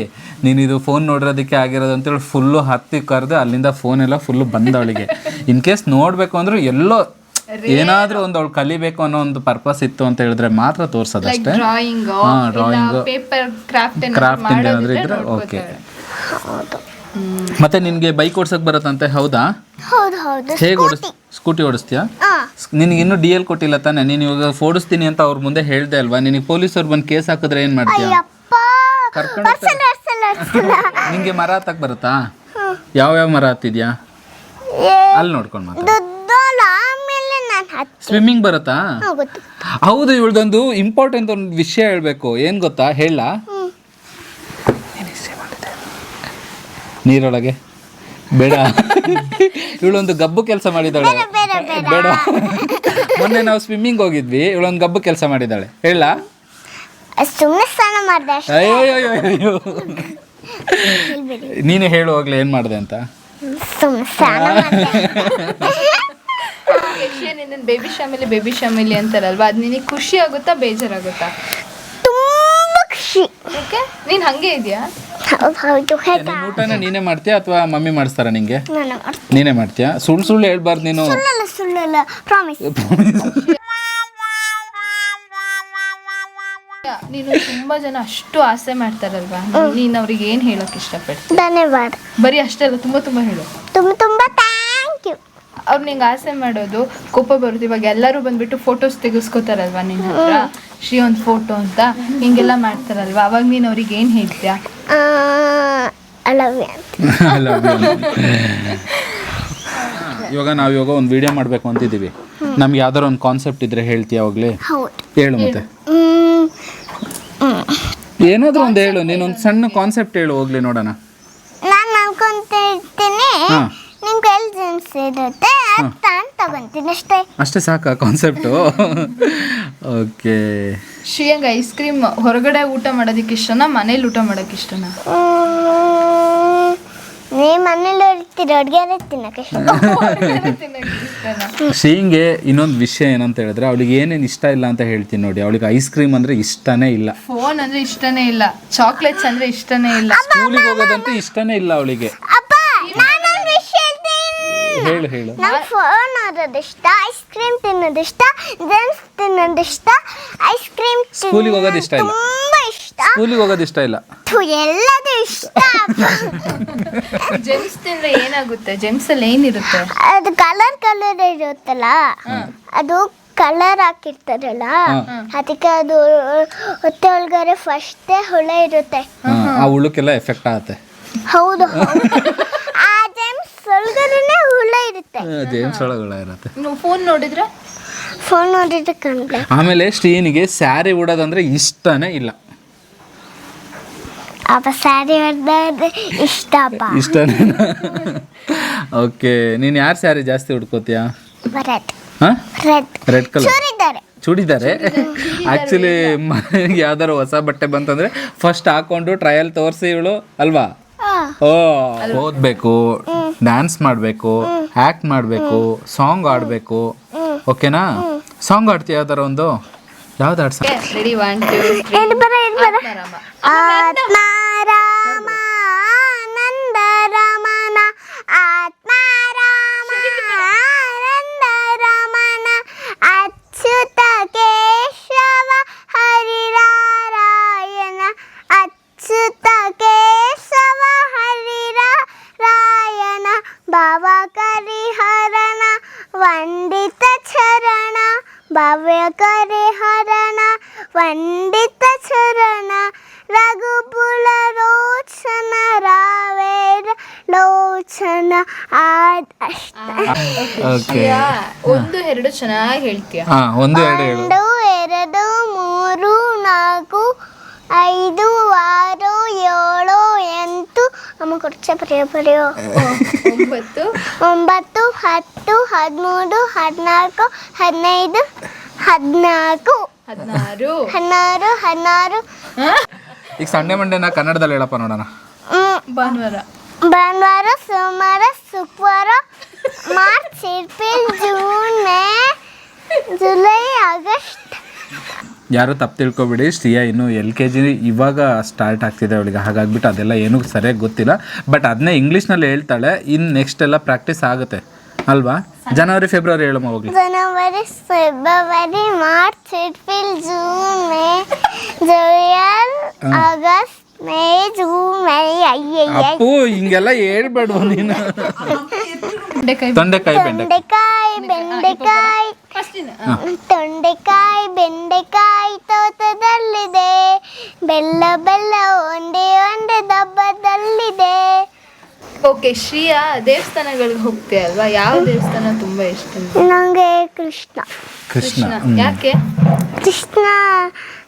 ನೀನು ಇದು ಫೋನ್ ನೋಡಿರೋದಕ್ಕೆ ಆಗಿರೋದು ಅಂತೇಳಿ ಫುಲ್ಲು ಹತ್ತಿ ಕರೆದು ಅಲ್ಲಿಂದ ಫೋನ್ ಎಲ್ಲ ಬಂದ ಅವಳಿಗೆ. ಇನ್ ಕೇಸ್ ನೋಡಬೇಕು ಅಂದ್ರೆ ಎಲ್ಲೋ ಏನಾದ್ರೂ ಒಂದು ಅವಳು ಕಲಿಬೇಕು ಅನ್ನೋ ಒಂದು ಪರ್ಪಸ್ ಇತ್ತು ಅಂತ ಹೇಳಿದ್ರೆ ಮಾತ್ರ ತೋರ್ಸೋದಷ್ಟೇ. ಡ್ರಾಯಿಂಗ್ ಕ್ರಾಫ್ಟ್ ಏನಾದ್ರೂ ಏನಾದ್ರು ಇದ್ರೆ ಓಕೆ ಮತ್ತೆ ನಿನ್ಗೆ ಬೈಕ್ ಓಡ್ಸಕ್ ಬರತ್ತಂತೆ ಹೌದಾ? ಹೌದು ಹೌದು. ಹೇಗೆ ಓಡಿಸ್ ಸ್ಕೂಟಿ ಓಡಿಸ್ತೀಯಾ? ನಿನಗೆ ಇನ್ನೂ ಡಿ ಎಲ್ ಕೊಟ್ಟಿಲ್ಲ ತಾನೆ. ನೀನು ಇವಾಗ ಓಡಿಸ್ತೀನಿ ಅಂತ ಅವ್ರ ಮುಂದೆ ಹೇಳ್ದೆ ಅಲ್ವಾ? ನಿನಗೆ ಪೊಲೀಸರು ಬಂದು ಕೇಸ್ ಹಾಕಿದ್ರೆ ಏನು ಮಾಡ್ತೀಯಾ? ಕರ್ಕೊಂಡು ನಿಂಗೆ ಮರ ಹತ್ತಕ್ ಬರುತ್ತಾ? ಯಾವ ಯಾವ ಮರ ಹತ್ತಿದ್ಯಾ? ಅಲ್ಲಿ ನೋಡ್ಕೊಂಡು ಹತ್ತಿ ಸ್ವಿಮ್ಮಿಂಗ್ ಬರುತ್ತಾ? ಹೌದು ಇವಳದೊಂದು ಇಂಪಾರ್ಟೆಂಟ್ ಒಂದು ವಿಷಯ ಹೇಳ್ಬೇಕು. ಏನ್ ಗೊತ್ತಾ? ಹೇಳ. ನೀರೊಳಗೆ. ಬೇಡ. ಇವಳೊಂದು ಗಬ್ಬು ಕೆಲಸ ಮಾಡಿದಾಳೆ ಬೇಡ ಮೊನ್ನೆ ನಾವು ಸ್ವಿಮ್ಮಿಂಗ್ ಹೋಗಿದ್ವಿ. ಇವಳೊಂದು ಗಬ್ಬು ಕೆಲಸ ಮಾಡಿದಾಳೆ ಹೇಳ. ಸುಮ್ಮನೆ ಸ್ನಾನ ಮಾಡಿದೆ ಅಯ್ಯೋ ನೀನು ಹೇಳು ಹೋಗ್ಲಿ ಏನ್ ಮಾಡಿದೆ ಅಂತ. ಸುಮ್ಮನೆ ಸ್ನಾನ ಮಾಡಿದೆ. ನಿನ್ನ ಬೇಬಿ ಶಾಮಿಲಿ ಬೇಬಿ ಶಾಮಿಲಿ ಅಂತಾರಲ್ವಾ? ಅದು ನಿನಗೆ ಖುಷಿ ಆಗುತ್ತಾ ಬೇಜಾರಾಗುತ್ತಾ? ತುಂಬ ಖುಷಿ. ಓಕೆ ನೀನು ಹಂಗೆ ಇದೆಯಾ? ಹೌದು ಹೌದು ಹೇಗ? ನಿನ್ ಊಟನ ನೀನೇ ಮಾಡ್ತೀಯಾ ಅಥವಾ ಮಮ್ಮಿ ಮಾಡಿಸ್ತಾರ ನಿಂಗೆ? ನಾನು ಮಾಡ್ತೀನಿ. ನೀನೇ ಮಾಡ್ತೀಯಾ? ಸುಳ್ಳು ಸುಳ್ಳು ಹೇಳ್ಬಾರ್ದು ನೀನು. ಸುಳ್ಳಲ್ಲ ಸುಳ್ಳಲ್ಲ ಪ್ರಾಮಿಸ್ ನೀನು ತುಂಬಾ ಜನ ಅಷ್ಟು ಆಸೆ ಮಾಡ್ತಾರಲ್ವಾ? ನೀನ್ ಅವ್ರಿಗೆ ಏನು ಹೇಳೋಕೆ ಇಷ್ಟಪಡ್ತೀನಿ ಧನ್ಯವಾದ. ಬರೀ ಅಷ್ಟೇ ಅಲ್ಲ ತುಂಬಾ ತುಂಬಾ ಹೇಳು. ತುಂಬ ತುಂಬ ಥ್ಯಾಂಕ್ ಯು ಅವ್ರು ನಿಂಗೆ ಆಸೆ ಮಾಡೋದು ಕೋಪ ಬರುತ್ತೆ ಇವಾಗ ಎಲ್ಲರೂ ಬಂದ್ಬಿಟ್ಟು ಫೋಟೋಸ್ ತೆಗೆಸ್ಕೋತಾರಲ್ವಾ ನಿನ್ನ ಹತ್ರ? ಶ್ರೀ ಒಂದು ಫೋಟೋ ಅಂತ ಹಿಂಗೆಲ್ಲ ಮಾಡ್ತಾರಲ್ವಾ? ಅವಾಗ ನೀನು ಅವ್ರಿಗೆ ಏನು ಹೇಳ್ತೀಯಾ? ಐ ಲವ್ ಯು I ಇವಾಗ ನಾವು ಇವಾಗ ಒಂದು ವಿಡಿಯೋ ಮಾಡಬೇಕು ಅಂತಿದ್ದೀವಿ. ನಮ್ಗೆ ಯಾವ್ದಾರ ಒಂದು ಕಾನ್ಸೆಪ್ಟ್ ಇದ್ರೆ ಹೇಳ್ತೀಯ ಅವಾಗಲೇ ಹೇಳು ಮತ್ತೆ. ಏನಾದ್ರೂ ಒಂದು ಹೇಳು ನೀನೊಂದು ಸಣ್ಣ ಕಾನ್ಸೆಪ್ಟ್ ಹೇಳು ಹೋಗ್ಲಿ ನೋಡೋಣ. ನಾನು ಅನ್ಕೊಂತ ಇರ್ತೀನಿ ಹಾ. ನಿಮ್ ಕೈಲಿ ಇರುತ್ತೆ? ತಗೊಂತೀನಿ ಅಷ್ಟೇ. ಅಷ್ಟೇ ಸಾಕಾ ಕಾನ್ಸೆಪ್ಟು ಓಕೆ ಶ್ರೀಯಂಗೆ ಐಸ್ ಕ್ರೀಮ್ ಹೊರಗಡೆ ಊಟ ಮಾಡೋದಕ್ಕೆ ಇಷ್ಟನಾ ಮನೇಲಿ ಊಟ ಮಾಡೋಕ್ಕೆ ಇಷ್ಟನಾ? ಮನೇಲಿ ಇರ್ತೀರಿ ಅಡುಗೆ ತಿನ್ನಕ್ಕೆ ಶೀಂಗೆ ಶ್ರೀಂಗೆ ಇನ್ನೊಂದು ವಿಷಯ ಏನಂತ ಹೇಳಿದ್ರೆ ಅವಳಿಗೆ ಏನೇನು ಇಷ್ಟ ಇಲ್ಲ ಅಂತ ಹೇಳ್ತೀನಿ ನೋಡಿ. ಅವಳಿಗೆ ಐಸ್ ಕ್ರೀಮ್ ಅಂದ್ರೆ ಇಷ್ಟನೇ ಇಲ್ಲ. ಫೋನ್ ಅಂದ್ರೆ ಇಷ್ಟನೇ ಇಲ್ಲ. ಚಾಕ್ಲೇಟ್ಸ್ ಅಂದ್ರೆ ಇಷ್ಟನೇ ಇಲ್ಲ. ಸ್ಕೂಲಿಗೆ ಹೋಗೋದಂತೂ ಇಷ್ಟನೇ ಇಲ್ಲ ಅವಳಿಗೆ ಅಪ್ಪ ನಾನೊಂದು ವಿಷಯ ಹೇಳ್ತೀನಿ ಹೇಳು ಹೇಳು. ನಂಗೆ ಫೋನ್ ಓದೋದು ಇಷ್ಟ ಐಸ್ ಕ್ರೀಮ್ ತಿನ್ನೋದು ಇಷ್ಟ ಜೆಮ್ಸ್ ತಿನ್ನೋದು ಇಷ್ಟ ಐಸ್ ಕ್ರೀಮ್ ಸ್ಕೂಲಿಗೆ ಹೋಗೋದು ಇಷ್ಟ ಇಲ್ಲ. ತುಂಬಾ ಇಷ್ಟ. ಸ್ಕೂಲಿಗೆ ಹೋಗೋದು ಇಷ್ಟ ಇಲ್ಲ. ಥು, ಎಲ್ಲದೂ ಇಷ್ಟ. ಜೆಮ್ಸ್ ತಿಂದ್ರೆ ಏನಾಗುತ್ತೆ? ಜೆಮ್ಸ್ ಅಲ್ಲಿ ಏನಿರುತ್ತೆ? ಅದು ಕಲರ್ ಕಲರ್ ಇರುತ್ತಲ್ಲ? ಅದು ಕಲರ್ ಹಾಕಿರ್ತಾರಲ್ಲ? ಅದಕ್ಕೆ ಅದು ಹೊಟ್ಟೆ ಒಳಗಡೆ ಫಸ್ಟೇ ಹುಳ ಇರುತ್ತೆ. ಆ ಹುಳುಕ್ಕೆಲ್ಲ ಎಫೆಕ್ಟ್ ಆಗುತ್ತೆ. ಹೌದು ಹೌದು. ಆ ಜೆಮ್ಸ್ ಹುಳ ಇರುತ್ತೆ. ಜೇಮ್ಸ್ ಒಳಗಳ ಇರುತ್ತೆ. ಫೋನ್ ನೋಡಿದ್ರೆ? ಫೋನ್ ನೋಡಿದ್ರೆ ಕಂಡ್ರೆ ಆಮೇಲೆ ಶ್ರೀನಿಗೆ ಸ್ಯಾರಿ ಉಡೋದಂದ್ರೆ ಇಷ್ಟನೇ ಇಲ್ಲ. ಅಪ್ಪ ಸ್ಯಾರಿ ಇಷ್ಟ ಇಷ್ಟಪ್ಪ ಇಷ್ಟನೇ ಓಕೆ ನೀನು ಯಾರು ಸ್ಯಾರಿ ಜಾಸ್ತಿ ಉಡ್ಕೋತೀಯಾ? ರೆಡ್ ಹಾಂ? ರೆಡ್ ರೆಡ್ ಕಲರ್ ಚೂರಿದ್ದಾರೆ ಚೂಡಿದಾರೆ? ಆ್ಯಕ್ಚುಲಿ ಮನೆಗೆ ಯಾವ್ದಾರು ಹೊಸ ಬಟ್ಟೆ ಬಂತಂದ್ರೆ ಫಸ್ಟ್ ಹಾಕೊಂಡು ಟ್ರಯಲ್ ತೋರಿಸಿ ಇವಳು ಅಲ್ವಾ? ಓ ಓದಬೇಕು. ಡ್ಯಾನ್ಸ್ ಮಾಡಬೇಕು ಆ್ಯಕ್ಟ್ ಮಾಡಬೇಕು ಸಾಂಗ್ ಆಡಬೇಕು ಓಕೆನಾ ಸಾಂಗ್ ಆಡ್ತೀಯ ಯಾವ್ದಾರ ಒಂದು? ಯಾವ್ದು ಆಡ್ಸ ರೆಡಿ ಒನ್ ಟೂ ಆತ್ಮಾರಾಮ. ವಂದಿತ ಚರಣ ರಘುಕುಲ ರೋಚನ ರಾವೇರ ಲೋಚನ ಆದ್ ಅಷ್ಟ. ಓಕೆ. ಒಂದು ಎರಡು ಚೆನ್ನಾಗಿ ಹೇಳ್ತೀಯ? ಹಾ ಒಂದು ಎರಡು ಹೇಳು. ಒಂದು ಎರಡು ಮೂರು ನಾಲ್ಕು ಐದು ಆರು ಏಳು ಎಂಟು. ಅಮ್ಮ ಕೊಡ್ಚೆ ಬರೆಯೋ ಬರೆಯೋ. ಒಂಬತ್ತು. ಒಂಬತ್ತು ಹತ್ತು ಹದಿಮೂರು ಹದಿನಾಲ್ಕು ಹದಿನೈದು ಹದಿನಾಲ್ಕು. ಹದಿನಾರು. ಹದಿನಾರು ಹದಿನಾರು. ಈಗ ಸಂಡೆ ಮಂಡೇನ ಕನ್ನಡದಲ್ಲಿ ಹೇಳಪ್ಪ ನೋಡೋಣ. ಭಾನುವಾರ. ಭಾನುವಾರ ಸೋಮವಾರ ಶುಕ್ರವಾರ March April June May July August. ಯಾರು ತಪ್ಪು ತಿಳ್ಕೊಬಿಡಿ ಶ್ರೀಯಾ ಇನ್ನು ಎಲ್ ಕೆ ಜಿ ಇವಾಗ ಸ್ಟಾರ್ಟ್ ಆಗ್ತಿದೆ ಅವಳಿಗೆ. ಹಾಗಾಗ್ಬಿಟ್ಟು ಅದೆಲ್ಲ ಏನೂ ಸರಿಯಾಗಿ ಗೊತ್ತಿಲ್ಲ. ಬಟ್ ಅದನ್ನೇ ಇಂಗ್ಲೀಷ್ನಲ್ಲಿ ಹೇಳ್ತಾಳೆ ಇನ್ನು ನೆಕ್ಸ್ಟ್ ಎಲ್ಲ ಪ್ರಾಕ್ಟೀಸ್ ಆಗುತ್ತೆ. ಅಲ್ವಾ? ಜನವರಿ ಫೆಬ್ರವರಿ ಹೇಳಮ್ಮ ಹೋಗ್ಲಿ January February March April June May July August May June May ಅಯ್ಯಯ್ಯ ಅಪ್ಪು ಹಿಂಗೆಲ್ಲ ಹೇಳ್ಬೇಡ್ವ ನೀನು ಬೆಂಡೆಕಾಯಿ ತೊಂಡೆಕಾಯಿ ಬೆಂಡೆ ತೊಂಡೆಕಾಯಿ ಬೆಂಡೆಕಾಯಿ ತೊಂಡೆಕಾಯಿ ಬೆಂಡೆಕಾಯಿ ತೋಟದಲ್ಲಿದೆ ಬೆಲ್ಲ ಬೆಲ್ಲ ಒಂದೇ ಒಂದೇ ಡಬ್ಬದಲ್ಲಿದೆ ಓಕೆ ಶ್ರೀಯಾ ದೇವಸ್ಥಾನಗಳಿಗೆ ಹೋಗ್ತೀಯ ಅಲ್ವಾ? ಯಾವ ದೇವಸ್ಥಾನ ತುಂಬಾ ಇಷ್ಟ ನಂಗೆ? ಕೃಷ್ಣ. ಕೃಷ್ಣ ಯಾಕೆ? ಕೃಷ್ಣ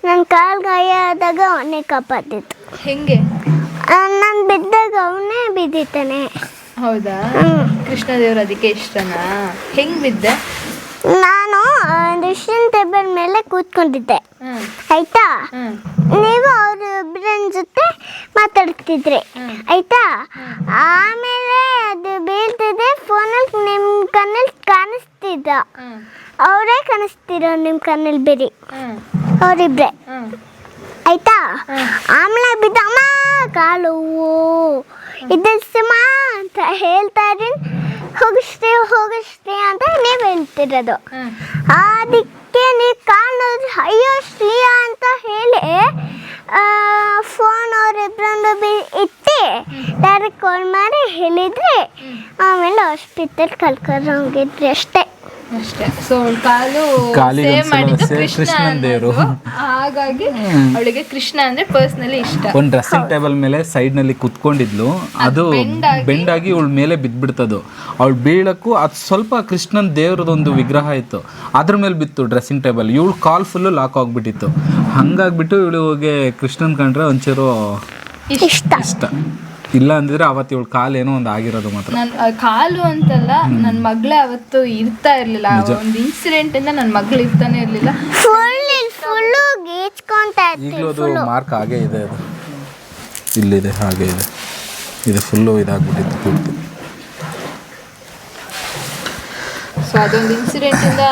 ನನ್ನ ಕಾಲು ಗಾಯ ಆದಾಗ ಅವನೇ ಕಾಪಾಡಿದ್ದು ಹೆಂಗೆ? ನಾನು ಬಿದ್ದಾಗ ಅವನೇ ಬಿದ್ದಿದ್ದಾನೆ. ಹೌದಾ? ಕೃಷ್ಣ ದೇವ್ರ ಅದಕ್ಕೆ ಇಷ್ಟನಾ? ಹೆಂಗ್ ಬಿದ್ದೆ? ಡಿಶನ್ ಟೇಬಲ್ ಮೇಲೆ ಕೂತ್ಕೊಂಡಿದ್ದೆ. ಆಯ್ತಾ? ನೀವು ಅವ್ರ ಇಬ್ಬರನ್ನ ಜೊತೆ ಮಾತಾಡ್ತಿದ್ರಿ. ಆಯ್ತಾ? ಆಮೇಲೆ ಅದು ಬೀಳ್ತಿದೆ ಫೋನಲ್ಲಿ ನಿಮ್ಮ ಕಣ್ಣಲ್ಲಿ ಕಾಣ ಕಾಣಿಸ್ತಿದ್ದ ಅವರೇ ಕಾಣಿಸ್ತಿರೋ ನಿಮ್ಮ ಕಣ್ಣಲ್ಲಿ ಬೇರೆ. ಅವರಿಬ್ರೆ. ಆಯ್ತಾ? ಆಮೇಲೆ ಬಿದ್ದಮ್ಮ ಕಾಲು ಇದಮ್ಮ ಅಂತ ಹೇಳ್ತಾ ಇದ್ದೀನಿ. ಹೋಗಿಸ್ತೀವಿ ಹೋಗಿಸ್ತೆ ಅಂತ ನೀವು ಹೇಳ್ತಿರೋದು. ಅದಕ್ಕೆ ನೀವು ಕಾಣೋದು ಅಯ್ಯೋ ಶ್ರೀಯ ಅಂತ ಹೇಳಿ ಫೋನ್ ಅವರಿಬ್ಬರನ್ನು ಬಿ ಇಟ್ಟು ಡೈರೆಕ್ಟ್ ಕಾಲ್ ಮಾಡಿ ಹೇಳಿದ್ರೆ ಆಮೇಲೆ ಹಾಸ್ಪಿಟಲ್ ಕರ್ಕೊಂಡು ಹೋಗಿದ್ರಿ ಅಷ್ಟೇ. ಅಷ್ಟೇ. ಸೊ ಕಾಲು ಕಾಲಿಗೆ ಸೇವ್ ಒಂದ್ಸಲ ಸೇವ್ ಕೃಷ್ಣ ಕೃಷ್ಣನ್ ದೇವ್ರು. ಅನ್ನೋದು. ಹಾಗಾಗಿ ಅವಳಿಗೆ ಕೃಷ್ಣ ಅಂದ್ರೆ ಪರ್ಸ್ನಲಿ ಇಷ್ಟ. ಒಂದು ಡ್ರೆಸ್ಸಿಂಗ್ ಟೇಬಲ್ ಮೇಲೆ ಸೈಡ್ನಲ್ಲಿ ಕುತ್ಕೊಂಡಿದ್ಲು. ಅದು ಬೆಂಡ್ ಆಗಿ ಅವಳ ಮೇಲೆ ಬಿದ್ಬಿಡ್ತದು. ಅವಳು ಬೀಳಕ್ಕೂ ಅದು ಸ್ವಲ್ಪ ಕೃಷ್ಣನ್ ದೇವ್ರದೊಂದು ವಿಗ್ರಹ ಇತ್ತು. ಅದ್ರ ಮೇಲೆ ಬಿತ್ತು ಡ್ರೆಸ್ಸಿಂಗ್ ಟೇಬಲ್ ಇವಳು ಕಾಲ್ ಫುಲ್ ಲಾಕ್ ಆಗ್ಬಿಟ್ಟಿತ್ತು. ಹಂಗಾಗ್ಬಿಟ್ಟು ಇವಳು ಹೋಗಿ ಕೃಷ್ಣನ್ ಕಂಡ್ರೆ ಒಂಚೂರು ಇಷ್ಟ. ಇಷ್ಟ. ಇಲ್ಲ ಅಂದಿದ್ರೆ ಅವತ್ತು ಇವಳು ಕಾಲ್ ಏನೋ ಒಂದು ಆಗಿರೋದು ಮಾತ್ರ. ನನ್ ಆ ಕಾಲು ಅಂತಲ್ಲ ನನ್ನ ಮಗಳೇ ಅವತ್ತು ಇರ್ತಾ ಇರ್ಲಿಲ್ಲ. ಒಂದು ಇನ್ಸಿಡೆಂಟ್ ಇಂದ ನನ್ನ ಮಗಳು ಇರ್ತಾನೆ ಇರ್ಲಿಲ್ಲ. ಫುಲ್ ಫುಲ್ಲು ಗೀಚ್ಕೊಂತ ಈಗಲೂ ಅದು ಮಾರ್ಕ್ ಹಾಗೆ ಇದೆ ಅದು. ಇಲ್ಲಿದೆ ಹಾಗೆ ಇದೆ. ಇದು ಫುಲ್ಲು ಇದಾಗ್ಬಿಟ್ಟಿತ್ತು ಪೂರ್ತಿ. ಸೊ ಅದೊಂದು ಇನ್ಸಿಡೆಂಟ್ ಇಂದ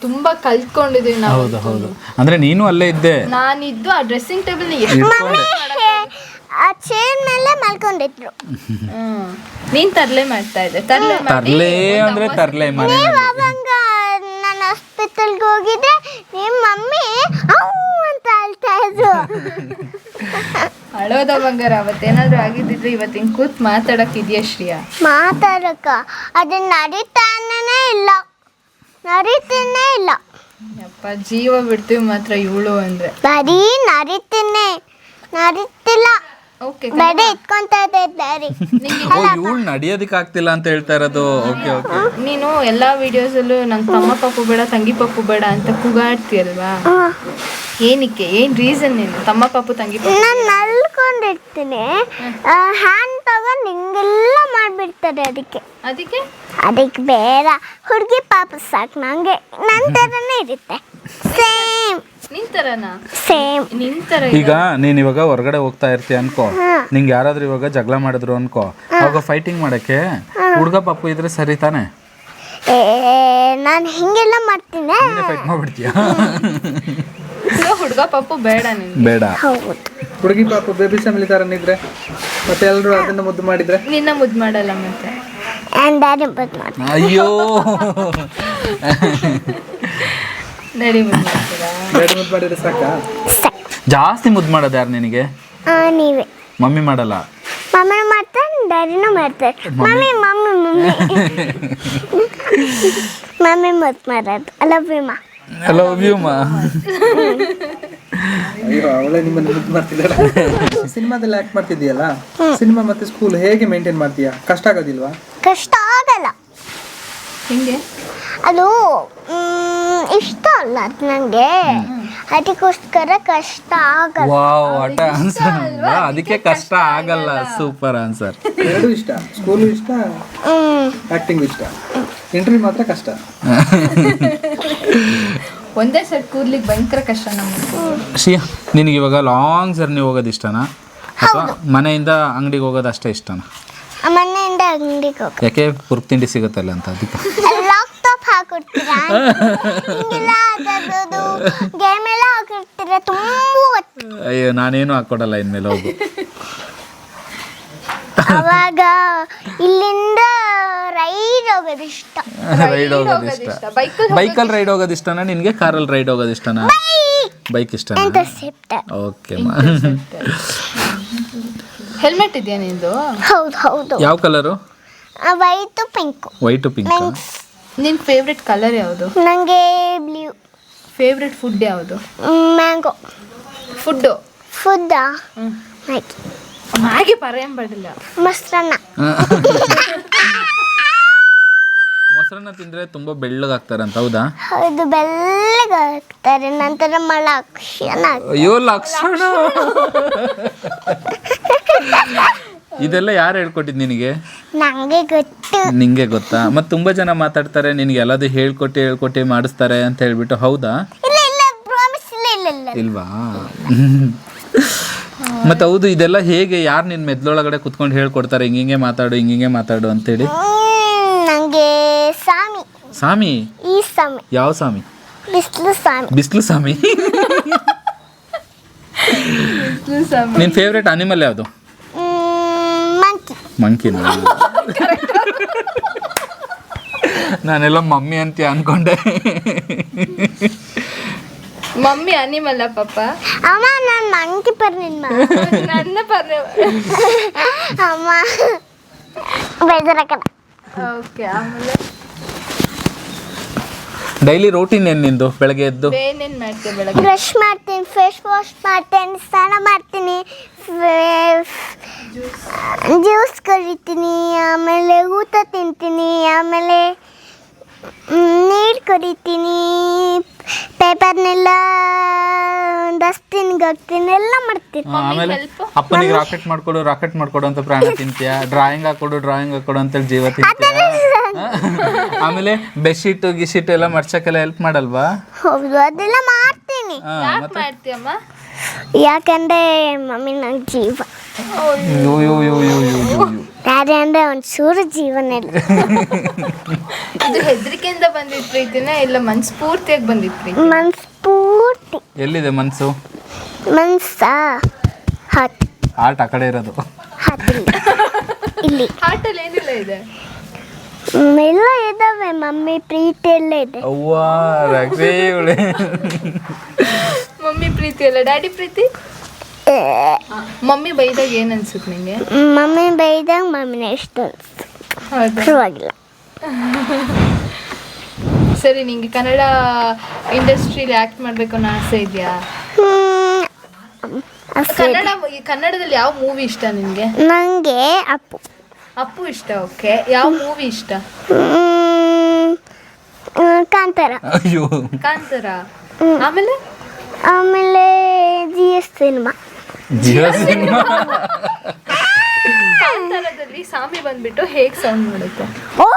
ತುಂಬಾ ಕಲ್ತ್ಕೊಂಡಿದೀವಿ ನಾವು. ಹೌದು ಹೌದು. ಅಂದ್ರೆ ನೀನು ಅಲ್ಲೇ ಇದ್ದೆ. ನಾನಿದ್ದು ಆ ಡ್ರೆಸ್ಸಿಂಗ್ ಟೇಬಲ್ ಎಷ್ಟು ಇಟ್ಕೊಂಡೆ. ಆ ಚೇನ್ ಮೇಲೆ ಮಲ್ಕೊಂಡಿದ್ರು. ನೀನ್ ತರ್ಲೆ ಮಾಡ್ತಾ ಇದ್ದೆ. ತರ್ಲೆ ಮಾಡಿ. ತರ್ಲೆ ಅಂದ್ರೆ ತರ್ಲೆ ಮನೆ ಅವಾಗ ನಾನು ಹಾಸ್ಪಿಟಲ್ಗೆ ಹೋಗಿದ್ದೆ. ನಿಮ್ಮ ಮಮ್ಮಿ ಅವು ಅಂತ ಅಳ್ತಾ ಇದ್ರು. ಅಳೋದ ಬಂಗಾರ ಅವತ್ತೇನಾದ್ರೂ ಆಗಿದ್ದಿದ್ರೆ ಇವತ್ತಿನ ಕೂತ್ ಮಾತಾಡಕ್ ಇದೆಯಾ ಶ್ರೀಯಾ? ಮಾತಾಡಕ. ಅದು ನಡೀತಾನೇ ಇಲ್ಲ. ನಡೀತಾನೇ ಇಲ್ಲ. ಯಪ್ಪ ಜೀವ ಬಿಡ್ತೀವಿ ಮಾತ್ರ ಇವಳು ಅಂದ್ರೆ. ಬರೀ ನಡೀತೀನಿ. ನಡೀತಿಲ್ಲ. ಓಕೆ ಬರೀ ಇಟ್ಕೊಂತ ಇದ್ದಾರೆ ಓ ಇವಳು ನಡಿಯೋದಕ್ಕೆ ಆಗ್ತಿಲ್ಲ ಅಂತ ಹೇಳ್ತಾ ಇರೋದು. ಓಕೆ ಓಕೆ ನೀನು ಎಲ್ಲಾ ವಿಡಿಯೋಸ್ ಅಲ್ಲೂ ನಂಗೆ ತಮ್ಮ ಪಪ್ಪು ಬೇಡ ತಂಗಿ ಪಪ್ಪು ಬೇಡ ಅಂತ ಕೂಗಾಡ್ತೀಯಲ್ವಾ? ಏನಕ್ಕೆ? ಏನ್ ರೀಸನ್ ನೀನು? ತಮ್ಮ ಪಪ್ಪು ತಂಗಿ ಪಪ್ಪು? ನಾನು ನಲ್ಕೊಂಡಿರ್ತೀನಿ. ಹ್ಯಾಂಡ್ ತಗೊಂಡು ಹಿಂಗೆಲ್ಲ ಮಾಡಿಬಿಡ್ತಾರೆ ಅದಕ್ಕೆ. ಅದಕ್ಕೆ? ಅದಕ್ಕೆ ಬೇಡ. ಹುಡುಗಿ ಪಾಪ ಸಾಕು ನಂಗೆ ನನ್ನ ಥರನೇ ಇರುತ್ತೆ. ಸೇಮ್ ನಿನ್ ತರನಾ? ಸೇಮ್ ನಿನ್ ತರ ಈಗ ನೀನ್ ಇವಾಗ ಹೊರಗಡೆ ಹೋಗ್ತಾ ಇರ್ತೀಯ ಅನ್ಕೋ. ನಿಂಗೆ ಯಾರಾದ್ರೂ ಇವಾಗ ಜಗಳ ಮಾಡಿದ್ರು ಅನ್ಕೋ. ಅವಾಗ ಫೈಟಿಂಗ್ ಮಾಡಕ್ಕೆ ಹುಡುಗ ಪಾಪು ಇದ್ರೆ ಸರಿ ತಾನೆ? ಏ ನಾನು ಹಿಂಗೆಲ್ಲ ಮಾಡ್ತೀನಿ. ಫೈಟ್ ಮಾಡ್ಬಿಡ್ತೀಯ? ಹುಡುಗ ಪಪ್ಪು ಬೇಡ ನಿನ್ಗೆ. ಬೇಡ. ಹೌದು. ಹುಡುಗಿ ಪಾಪ ಬೇಬಿ ಫ್ಯಾಮಿಲಿ ತರ ಇದ್ರೆ ಮತ್ತೆ ಎಲ್ಲರೂ ಅದನ್ನ ಮುದ್ದು ಮಾಡಿದ್ರೆ? ನಿನ್ನ ಮುದ್ದು ಮಾಡಲ್ಲ ಮತ್ತೆ. ಆ್ಯಂಡ್ ಡ್ಯಾಡಿ ಅಯ್ಯೋ. ಮುದ್ದು ಮಾಡಿದ್ರೆ ಸಾಕಾ? ಜಾಸ್ತಿ ಮುದ್ದು ಮಾಡೋದು ಯಾರು ನಿನಗೆ? ಆ, ನೀವೇ. ಮಮ್ಮಿ ಮಾಡಲ್ಲ? ಮಮ್ಮಿ ಮಾಡ್ತಾರೆ ಡ್ಯಾಡಿನೂ ಮಾಡ್ತಾರೆ. Mummy mummy mummy. ಮಮ್ಮಿ ಮತ್ ಮಾಡೋದು. ಅಲ್ಲ ಭೀಮ ಹಲೋ ವ್ಯೂಮಾ ಅಯ್ಯೋ ಅವಳೇ ನಿಮ್ಮನ್ನು ಮುದ್ದು ಮಾಡ್ತಿದ್ದಾಳೆ. ಸಿನಿಮಾದಲ್ಲಿ ಆಕ್ಟ್ ಮಾಡ್ತಿದ್ದೀಯಲ್ಲ? ಸಿನಿಮಾ ಮತ್ತೆ ಸ್ಕೂಲ್ ಹೇಗೆ ಮೇಂಟೈನ್ ಮಾಡ್ತೀಯಾ? ಕಷ್ಟ ಆಗೋದಿಲ್ವಾ? ಕಷ್ಟ ಆಗಲ್ಲ. ಹಿಂಗೆ ಅದು ಇಷ್ಟ ಅಲ್ಲ ಅದು ನನಗೆ ಅದಕ್ಕೋಸ್ಕರ ಕಷ್ಟ ಆಗಲ್ಲ. ವಾವ್ ಅಟ ಆನ್ಸರ್ ಅದಕ್ಕೆ ಕಷ್ಟ ಆಗಲ್ಲ. Super answer. ಎರಡು ಇಷ್ಟ. ಸ್ಕೂಲ್ ಇಷ್ಟ? ಆಕ್ಟಿಂಗ್ ಇಷ್ಟ. ಇಂಟರ್ವ್ಯೂ ಮಾತ್ರ ಕಷ್ಟ. ಒಂದೇ ಸರ್ ಕೂದ್ಲಿಕ್ಕೆ ಭಯಂಕರ ಕಷ್ಟ ನಮ್ಗೆ. ಶ್ರೀಯಾ ನಿನಗೆ ಇವಾಗ ಲಾಂಗ್ ಜರ್ನಿ ಹೋಗೋದು ಇಷ್ಟನಾ? ಅಥವಾ ಮನೆಯಿಂದ ಅಂಗಡಿಗೆ ಹೋಗೋದು ಅಷ್ಟೇ ಇಷ್ಟನಾ? ಅಂಗಡಿಗೆ ಹೋಗಿ ಯಾಕೆ ಪುರ್ಕ್ ತಿಂಡಿ ಸಿಗುತ್ತಲ್ಲ ಅಂತ ಅದಕ್ಕೆ ಲ್ಯಾಪ್ಟಾಪ್ ಹಾಕೊಡ್ತೀರಾ? ಹಿಂಗೆಲ್ಲ ಅದರದ್ದು ಗೇಮ್ ಎಲ್ಲ ಹಾಕಿರ್ತೀರ ತುಂಬ ಹೊತ್ತು. ಅಯ್ಯೋ ನಾನೇನು ಹಾಕೊಡಲ್ಲ ಇನ್ಮೇಲೆ ಹೋಗು. ಅವಾಗ ಇಲ್ಲಿಂದ ರೈಡ್ ಹೋಗೋದು ಇಷ್ಟ. ರೈಡ್ ಹೋಗೋದು ಇಷ್ಟ. ಬೈಕಲ್ಲಿ ರೈಡ್ ಹೋಗೋದು ಇಷ್ಟನಾ? ನಿನಗೆ ಕಾರಲ್ಲಿ ರೈಡ್ ಹೋಗೋದು ಇಷ್ಟನಾ? ಬೈಕ್ ಇಷ್ಟನಾ? ಓಕೆ ಓಕೆ ಹೆಲ್ಮೆಟ್ ಇದೆಯಾ ನಿಂದು? ಹೌದು ಹೌದು. ಯಾವ colour white pink white pink ನಿನ್ ಫೇವ್ರೆಟ್ ಕಲರ್ ಯಾವುದು? ನನಗೆ ಬ್ಲೂ ಫೇವ್ರೆಟ್ ಫುಡ್ ಯಾವುದು? ಮ್ಯಾಂಗೋ ಫುಡ್ ಫುಡ್ಡಾ ಮ್ಯಾಗಿ ಮ್ಯಾಗಿ ಪರ್ಯಂ ಬಡಿಲ್ಲ ಮೊಸರನ್ನ ಮೊಸರನ್ನ ತಿಂದ್ರೆ ತುಂಬಾ ಬೆಳ್ಳಗಾಗ್ತಾರಂತ ಹೌದಾ? ಹೌದು ಬೆಳ್ಳಗಾಗ್ತಾರೆ. ನಂತರ ಮಲಕ್ಷಣ ಅಯ್ಯೋ ಲಕ್ಷಣ! ಇದೆಲ್ಲ ಯಾರು ಹೇಳ್ಕೊಟ್ಟಿದ್ ನಿನಗೆ? ನಂಗೆ ಗೊತ್ತು. ನಿಂಗೆ ಗೊತ್ತಾ? ಮತ್ತೆ ತುಂಬಾ ಜನ ಮಾತಾಡ್ತಾರೆ ನಿನಗೆ ಎಲ್ಲದು ಹೇಳ್ಕೊಟ್ಟು ಹೇಳ್ಕೊಟ್ಟು ಮಾಡಿಸ್ತಾರೆ ಅಂತ ಹೇಳ್ಬಿಟ್ಟು ಹೌದಾ? ಇಲ್ಲ ಇಲ್ಲ ಪ್ರಾಮಿಸ್ ಇಲ್ಲ ಇಲ್ಲ ಇಲ್ಲ. ಇಲ್ವಾ? ಮತ್ತೆ ಹೌದು ಇದೆಲ್ಲ ಹೇಗೆ? ಯಾರು ನಿನ್ ಮೆದ್ಲೊಳಗಡೆ ಕುತ್ಕೊಂಡು ಹೇಳ್ಕೊಡ್ತಾರೆ ಹಿಂಗಿಂಗೆ ಮಾತಾಡು ಹಿಂಗಿಂಗೆ ಮಾತಾಡು ಅಂತೇಳಿ? ನನಗೆ ಸಾಮಿ ಸ್ವಾಮಿ ಈ ಸ್ವಾಮಿ ಯಾವ ಸ್ವಾಮಿ ಬಿಸಿಲು ಸ್ವಾಮಿ ಬಿಸಿಲು ಸ್ವಾಮಿ ನಿನ್ನ ಫೇವ್ರೆಟ್ ಅನಿಮಲ್ ಯಾವುದು ಮಂಕಿ ಮಂಕಿನ ನಾನೆಲ್ಲ ಮಮ್ಮಿ ಅಂತ ಅನ್ಕೊಂಡೆ ಮಮ್ಮಿ ಅನಿಮಲ್ಲ ಪಾಪ ಅಮ್ಮ ನಾನು ಮಂಕಿ ಪರ್ನಿನ್ಮ ನನ್ನ ಪರ್ರೆ ಅಮ್ಮ ಬೇಜಾರಾಕಲ್ಲ ಓಕೆ ಆಮೇಲೆ ಡೈಲಿ ರೂಟೀನ್ ಏನು ನಿಂದು ಬೆಳಗ್ಗೆ ಎದ್ದು? ಏನೇನು ಮಾಡ್ತೀವಿ ಬೆಳಗ್ಗೆ? ಬ್ರಷ್ ಮಾಡ್ತೀನಿ ಫೇಸ್ ವಾಶ್ ಮಾಡ್ತೀನಿ ಸ್ನಾನ ಮಾಡ್ತೀನಿ ಜ್ಯೂಸ್ ಕರಿತೀನಿ ಆಮೇಲೆ ಊಟ ತಿಂತೀನಿ ಆಮೇಲೆ ನೀರು ಕುಡಿತೀನಿ ಪೇಪರ್ನೆಲ್ಲ ಡಸ್ಟ್ಬಿನ್ಗೆ ಹಾಕ್ತೀನಿ ಎಲ್ಲ ಮಾಡ್ತೀನಿ. ಆ, ಆಮೇಲೆ? ಅಪ್ಪನಿಗೆ ರಾಕೆಟ್ ಮಾಡ್ಕೊಡು ರಾಕೆಟ್ ಮಾಡ್ಕೊಡು ಅಂತ ಪ್ರಾಣ ತಿಂತೀಯ? ಡ್ರಾಯಿಂಗ್ ಹಾಕೊಡು ಡ್ರಾಯಿಂಗ್ ಹಾಕೊಡು ಅಂತ ಜೀವ ತಿಂತೀಯ? ಆಮೇಲೆ ಬೆಡ್ಶೀಟ್ ಗಿಶೀಟ್ ಎಲ್ಲ ಮಡ್ಸಕ್ಕೆಲ್ಲ ಹೆಲ್ಪ್ ಮಾಡಲ್ವಾ? ಹೌದು ಅದೆಲ್ಲ ಮಾಡ್ತೀನಿ. ಹಾ, ಯಾಕೆ ಮತ್ತೆ? ಮಾಡ್ತೀಯಮ್ಮ? ಯಾಕಂದ್ರೆ ಮಮ್ಮಿ ನಂಗೆ ಜೀವ. ಅಯ್ಯೋ, ಯೋ ಯೋ ಯೋ ಯೋ ಯೋ. ಡ್ಯಾಡಿ ಅಂದ್ರೆ ಒಂದು ಚೂರು ಜೀವನ ಇಲ್ಲ ಇದು ಹೆದರಿಕೆಯಿಂದ ಬಂದಿದ್ ಪ್ರೀತಿನ ಇಲ್ಲ ಮನ್ಸ್ಫೂರ್ತಿಯಾಗಿ ಬಂದಿದ್ ಪ್ರೀತಿ ಮನ್ಸ್ ಪೂರ್ತಿ ಎಲ್ಲಿದೆ ಮನ್ಸು? ಮನ್ಸ? ಹತ್. ಆರ್ಟ್ ಆ ಕಡೆ ಇರೋದು. ಹತ್ತಿಲ್ಲ ಇಲ್ಲಿ. ಹಾರ್ಟಲ್ಲಿ ಏನಿಲ್ಲ ಇದೆ? ಎಲ್ಲ ಇದಾವೆ ಮಮ್ಮಿ ಪ್ರೀತಿ ಎಲ್ಲ ಇದೆ. ಅವ್ವ ರಕ್ಷೆ ಇವಳೆ. ಮಮ್ಮಿ ಪ್ರೀತಿ ಅಲ್ಲ ಡ್ಯಾಡಿ ಪ್ರೀತಿ? ಮಮ್ಮಿ ಬೈದಾಗ ಏನ್ ಅನ್ಸುತ್ತೆ ನಿಂಗೆ? ಮಮ್ಮಿ ಬೈದಾಗ ಮಮ್ಮಿನ ಎಷ್ಟು ಹೌದಾ? ಪರವಾಗಿಲ್ಲ. ಸರಿ ನಿಂಗೆ ಕನ್ನಡ ಇಂಡಸ್ಟ್ರಿಲಿ ಆಕ್ಟ್ ಮಾಡ್ಬೇಕು ಅನ್ನೋ ಆಸೆ ಇದೆಯಾ? ಕನ್ನಡ ಕನ್ನಡದಲ್ಲಿ ಯಾವ ಮೂವಿ ಇಷ್ಟ ನಿನ್ಗೆ ನನಗೆ ಅಪ್ಪು. ಅಪ್ಪು ಇಷ್ಟ ಓಕೆ? ಯಾವ ಮೂವಿ ಇಷ್ಟ? ಕಾಂತಾರ. ಅಯ್ಯೋ. ಕಾಂತಾರ? ಆಮೇಲೆ? ಆಮೇಲೆ G S cinema. Jio cinema? ಕಾಂತಾರದಲ್ಲಿ ಸಾಮಿ ಬಂದ್ಬಿಟ್ಟು ಹೇಗ್ ಸೌಂಡ್ ಮಾಡುತ್ತೆ? ಓ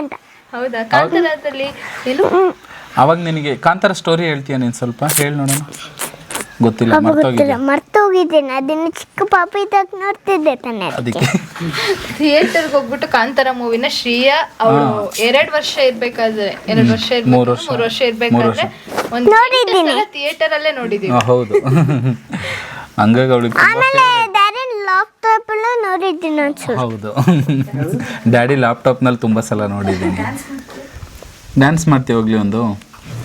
ಅಂತ. ಹೌದಾ? ಕಾಂತಾರದಲ್ಲಿ ಏನು? ಅವಾಗ ನಿನಗೆ ಕಾಂತಾರ ಸ್ಟೋರಿ ಹೇಳ್ತೀಯ ನೀನು ಸ್ವಲ್ಪ? ಹೇಳಿ ನೋಡೋಣ. ಗೊತ್ತಿಲ್ಲ ಮರ್ತೋಗಿದೆ. ಮರ್ತೋಗಿದ್ದೇನೆ. ಅದನ್ನ ಚಿಕ್ಕ ಪಾಪ ಇದ್ದಾಗ ನೋಡ್ತಿದ್ದೆ ತಾನೆ ಅದಕ್ಕೆ. ಥಿಯೇಟರ್ಗೆ ಹೋಗ್ಬಿಟ್ಟು ಕಾಂತಾರ ಮೂವಿನ ಶ್ರೀಯಾ ಅವಳು ಎರಡ್ ವರ್ಷ ಇರ್ಬೇಕಾದ್ರೆ ಎರಡ್ ವರ್ಷ ಮೂರು ವರ್ಷ. ಮೂರು ವರ್ಷ ಇರ್ಬೇಕಾದ್ರೆ ಒಂದ್ ಒಂದು ಥಿಯೇಟರ್ ಅಲ್ಲೇ ನೋಡಿದೀವಿ. ಆ, ಹೌದು. ಹಂಗಾಗಿ ಅವಳಿಗೆ ಆಮೇಲೆ ಡ್ಯಾಡಿ ಲ್ಯಾಪ್ಟಾಪ್ ನೋಡಿದ್ದೀನಿ ಹೌದು. ಡ್ಯಾಡಿ ಲ್ಯಾಪ್ಟಾಪ್ನಲ್ಲಿ ತುಂಬ ಸಲ ನೋಡಿದ್ದೀನಿ. ಡ್ಯಾನ್ಸ್ ಮಾಡ್ತೀವಿ ಹೋಗ್ಲಿ ಒಂದು?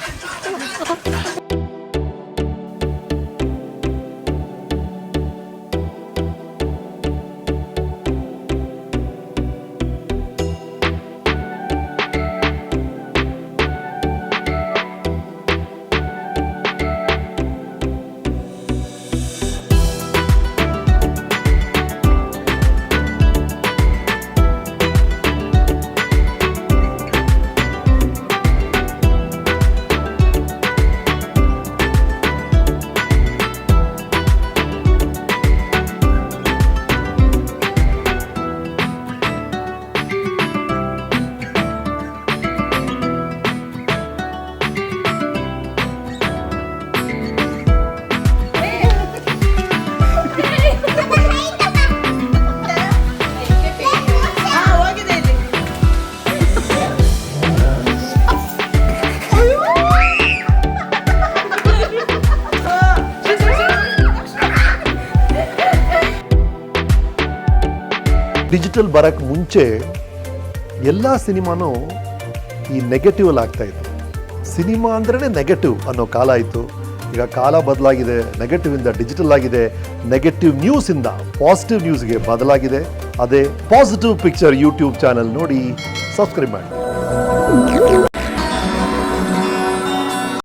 这这我们我 ಡಿಜಿಟಲ್ ಬರೋಕ್ಕೆ ಮುಂಚೆ ಎಲ್ಲ ಸಿನಿಮಾನೂ ಈ ನೆಗೆಟಿವ್ ಅಲ್ಲಿ ಆಗ್ತಾ ಇತ್ತು. ಸಿನಿಮಾ ಅಂದ್ರೇ ನೆಗೆಟಿವ್ ಅನ್ನೋ ಕಾಲ ಇತ್ತು. ಈಗ ಕಾಲ ಬದಲಾಗಿದೆ ನೆಗೆಟಿವ್ ಇಂದ ಡಿಜಿಟಲ್ ಆಗಿದೆ ನೆಗೆಟಿವ್ ನ್ಯೂಸ್ ಇಂದ ಪಾಸಿಟಿವ್ ನ್ಯೂಸ್ಗೆ ಬದಲಾಗಿದೆ. ಅದೇ ಪಾಸಿಟಿವ್ ಪಿಕ್ಚರ್ ಯೂಟ್ಯೂಬ್ ಚಾನೆಲ್ ನೋಡಿ ಸಬ್ಸ್ಕ್ರೈಬ್ ಮಾಡಿ.